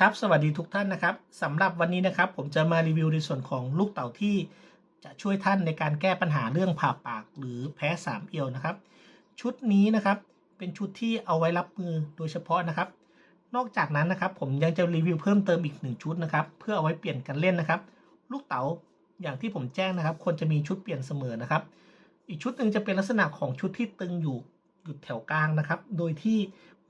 ครับสวัสดีทุกท่านนะครับสำหรับวันนี้นะครับ ผมจะมารีวิวในส่วนของลูกเต่าที่จะช่วยท่านในการแก้ปัญหาเรื่องผ่าปากหรือแพ้สามเอียวนะครับ ชุดนี้นะครับเป็นชุดที่เอาไว้รับมือโดยเฉพาะนะครับ นอกจากนั้นนะครับ ผมยังจะรีวิวเพิ่มเติมอีกหนึ่งชุดนะครับ เพื่อเอาไว้เปลี่ยนกันเล่นนะครับ ลูกเต๋าอย่างที่ผมแจ้งนะครับ ควรจะมีชุดเปลี่ยนเสมอนะครับ อีกชุดหนึ่งจะเป็นลักษณะของชุดที่ตึงอยู่หยุดแถวกลางนะครับ โดยที่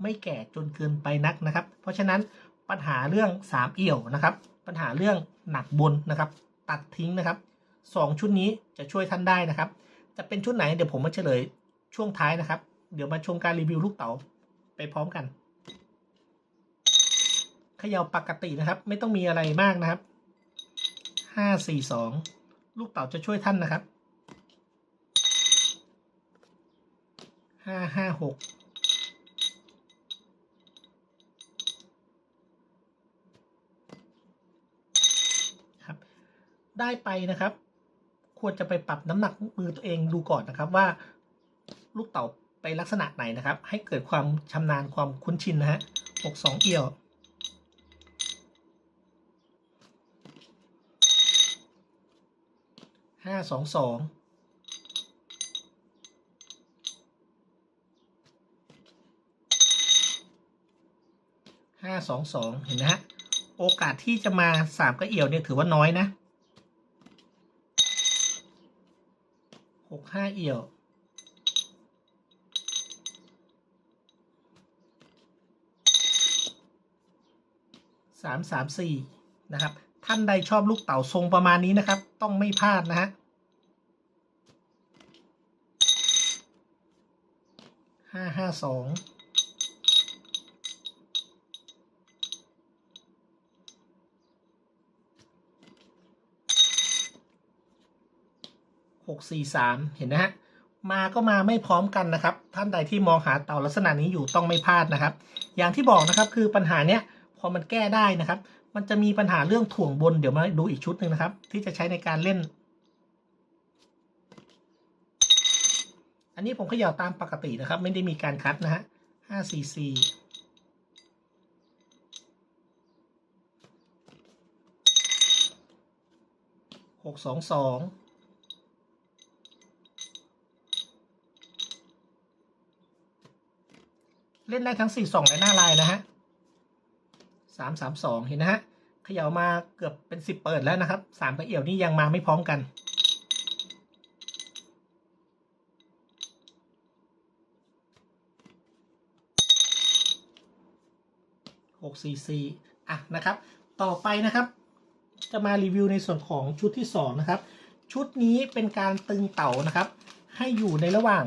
ไม่แก่จนเกินไปนักนะครับ เพราะฉะนั้น ปัญหาเรื่อง3เอี่ยวนะครับ ปัญหาเรื่องหนักบนนะครับ ตัดทิ้งนะครับสองชุดนี้จะช่วยท่านได้นะครับ จะเป็นชุดไหนเดี๋ยวผมมาเฉลยช่วงท้ายนะครับ เดี๋ยวมาชมการรีวิวลูกเต๋าไปพร้อมกันเขย่าปกตินะครับ ไม่ต้องมีอะไรมากนะครับห้าสี่สองลูกเต๋าจะช่วยท่านนะครับห้าห้าหกครับ ได้ไปนะครับ ควรจะไปปรับน้ำหนักมือตัวเองดูก่อนนะครับว่าลูกเต๋าไปลักษณะไหนนะครับ ให้เกิดความชำนาญความคุ้นชินนะฮะหกสองเอี่ยวห้าสองสองห้าสองสองเห็นไหมฮะโอกาสที่จะมาสามกระเอี่ยวเนี่ยถือว่าน้อยนะ ห้าเอี่ยว สามสามสี่นะครับ ท่านใดชอบลูกเต่าทรงประมาณนี้นะครับ ต้องไม่พลาดนะฮะห้าห้าสอง หกสี่สามเห็นนะฮะ มาก็มาไม่พร้อมกันนะครับ ท่านใดที่มองหาเต่าลักษณะนี้อยู่ต้องไม่พลาดนะครับ อย่างที่บอกนะครับคือปัญหาเนี้ยพอมันแก้ได้นะครับ มันจะมีปัญหาเรื่องถ่วงบนเดี๋ยวมาดูอีกชุดหนึ่งนะครับ ที่จะใช้ในการเล่น อันนี้ผมเขย่าตามปกตินะครับ ไม่ได้มีการคัดนะฮะห้าสี่สี่หกสองสอง ล่นได้ทั้งสี่สองและหน้าลายนะฮะสามสามสองเห็นนะฮะเขย่ามาเกือบเป็นสิบเปิดแล้วนะครับสามกระเอี่ยวนี่ยังมาไม่พร้อมกัน หกสี่สี่อะนะครับ ต่อไปนะครับ จะมารีวิวในส่วนของชุดที่สองนะครับ ชุดนี้เป็นการตึงเต่านะครับ ให้อยู่ในระหว่าง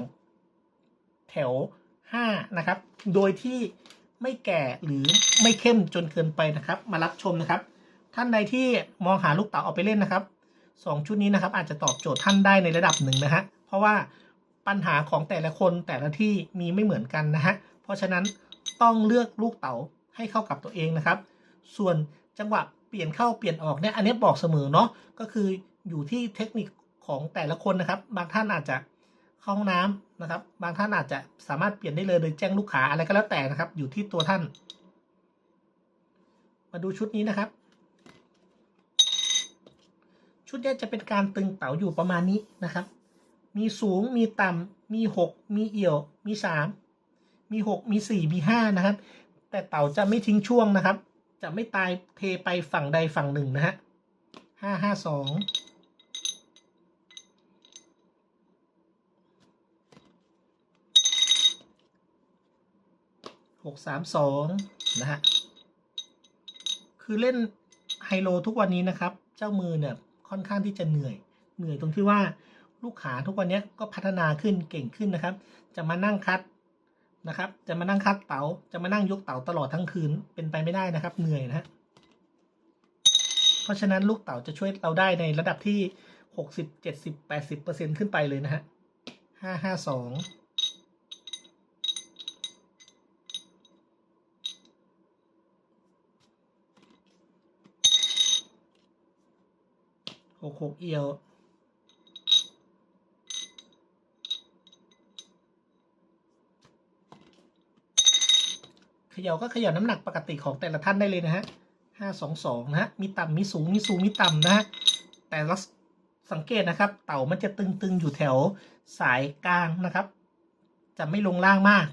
แถว ห้านะครับ โดยที่ไม่แก่หรือไม่เข้มจนเกินไปนะครับ มารับชมนะครับ ท่านใดที่มองหาลูกเต๋าเอาไปเล่นนะครับสองชุดนี้นะครับ อาจจะตอบโจทย์ท่านได้ในระดับหนึ่งนะฮะเพราะว่าปัญหาของแต่ละคนแต่ละที่มีไม่เหมือนกันนะฮะเพราะฉะนั้นต้องเลือกลูกเต๋าให้เข้ากับตัวเองนะครับ ส่วนจังหวะเปลี่ยนเข้าเปลี่ยนออกเนี่ยอันนี้บอกเสมอเนาะก็คืออยู่ที่เทคนิคของแต่ละคนนะครับ บางท่านอาจจะ เข้าห้องน้ำนะครับ บางท่านอาจจะสามารถเปลี่ยนได้เลยโดยแจ้งลูกค้าอะไรก็แล้วแต่นะครับ อยู่ที่ตัวท่าน มาดูชุดนี้นะครับ ชุดนี้จะเป็นการตึงเต๋าอยู่ประมาณนี้นะครับ มีสูงมีต่ำมีหกมีเอี่ยว มีสามมีหกมีสี่มีห้านะครับ แต่เต่าจะไม่ทิ้งช่วงนะครับ จะไม่ตายเทไปฝั่งใดฝั่งหนึ่งนะฮะห้าห้าสอง 632 นะฮะ คือเล่นไฮโลทุกวันนี้นะครับ เจ้ามือเนี่ยค่อนข้างที่จะเหนื่อย เหนื่อยตรงที่ว่าลูกขาทุกวันนี้ก็พัฒนาขึ้นเก่งขึ้นนะครับ จะมานั่งคัดนะครับ จะมานั่งคัดเตา๋า จะมานั่งยกเต๋าตลอดทั้งคืนเป็นไปไม่ได้นะครับ เหนื่อยนะเพราะฉะนั้นลูกเต๋าจะช่วยเราได้ในระดับที่ 60 70 80%ขึ้นไปเลยนะฮะ552 กหกเอียว เขย่าก็เขย่าน้ำหนักปกติของแต่ละท่านได้เลยนะฮะห้าสองสองนะฮะ มีต่ำมีสูง มีสูง มีต่ำนะฮะ แต่ละสังเกตนะครับ เต่ามันจะตึงๆ อยู่แถวสายกลางนะครับ จะไม่ลงล่างมาก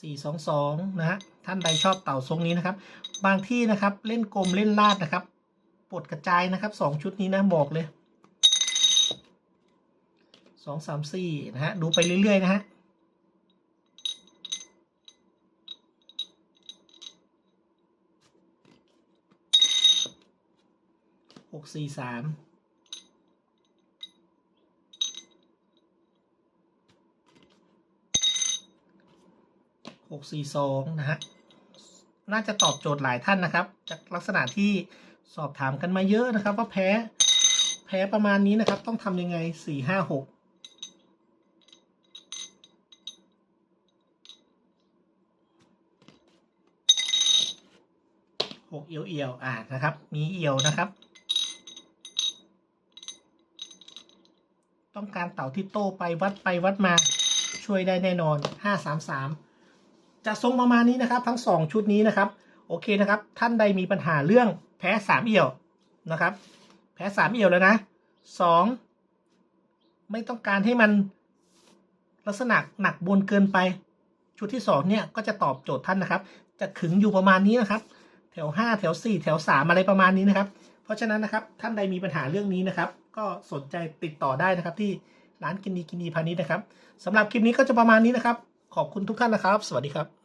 สี่สองสองนะฮะท่านใดชอบเต่าทรงนี้นะครับ บางที่นะครับเล่นกลมเล่นลาดนะครับปลดกระจายนะครับสองชุดนี้นะบอกเลยสองสามสี่นะฮะดูไปเรื่อยๆ นะฮะหกสี่สาม หกสี่สองนะฮะ น่าจะตอบโจทย์หลายท่านนะครับ จากลักษณะที่สอบถามกันมาเยอะนะครับ ว่าแพ้แพ้ประมาณนี้นะครับ ต้องทำยังไงสี่ห้าหกหกเอียวเอียวอ่านะครับ มีเอียวนะครับ ต้องการเต่าที่โตไปวัดไปวัดมาช่วยได้แน่นอนห้าสามสาม จะทรงประมาณนี้นะครับ ทั้งสองชุดนี้นะครับ โอเคนะครับ ท่านใดมีปัญหาเรื่องแพ้สามเอี่ยวนะครับ แพ้สามเอี่ยวแล้วนะสองไม่ต้องการให้มันลักษณะหนักบนเกินไป ชุดที่สองเนี่ยก็จะตอบโจทย์ท่านนะครับ จะขึงอยู่ประมาณนี้นะครับ แถวห้าแถวสี่แถวสามอะไรประมาณนี้นะครับ เพราะฉะนั้นนะครับท่านใดมีปัญหาเรื่องนี้นะครับ ก็สนใจติดต่อได้นะครับที่ร้านกินดีกินดีพาณิชย์นะครับสำหรับคลิปนี้ก็จะประมาณนี้นะครับ ขอบคุณทุกท่านนะครับ สวัสดีครับ